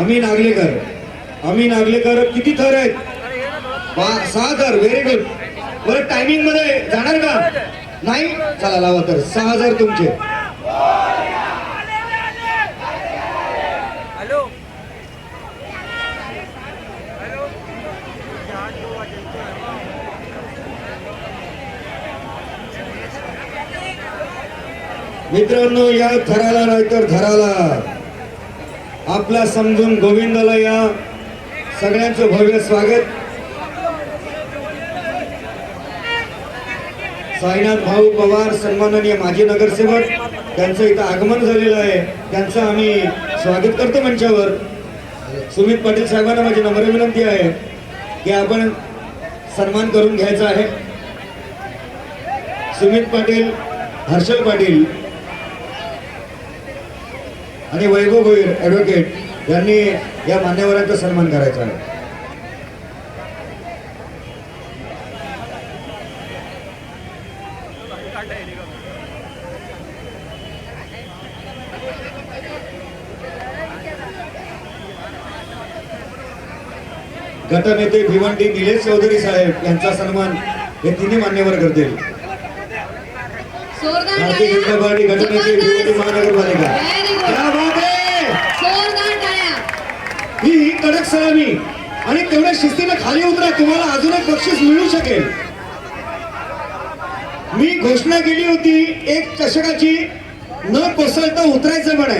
अमी नागलेकर अमी नागलेकर किती थर आहेत? सहा थर व्हेरी गुड बरं टायमिंगमध्ये जाणार का? नाही? चला लावा तर. सहा हजार तुमचे. हॅलो. मित्रांनो या थराला नाहीतर धराला. आपला समजून गोविंदाला या सगळ्यांचं भव्य स्वागत. साईनाथ भाऊ पवार सन्माननीय माजी नगरसेवक त्यांचं इथं आगमन झालेलं आहे. त्यांचं आम्ही स्वागत करतो मंचावर. सुमित पाटील साहेबांना माझी नम्र विनंती आहे की आपण सन्मान करून घ्यायचा आहे. सुमित पाटील हर्षल पाटील आणि वैभव भोईर ॲडव्होकेट यांनी या मान्यवरांचा सन्मान करायचा आहे. गटनेते भिवंडी निलेश चौधरी साहेब यांचा सन्मान हे तिन्ही मान्यवर करतील. भारतीय. जनता पार्टी गटनेते भिवंडी महानगरपालिका. आणि तेवढ्या शिस्तीने खाली उतरा तुम्हाला अजून एक बक्षीस मिळू शकेल. मी घोषणा केली होती एक चषकाची न कोसळता उतरायचं म्हणे.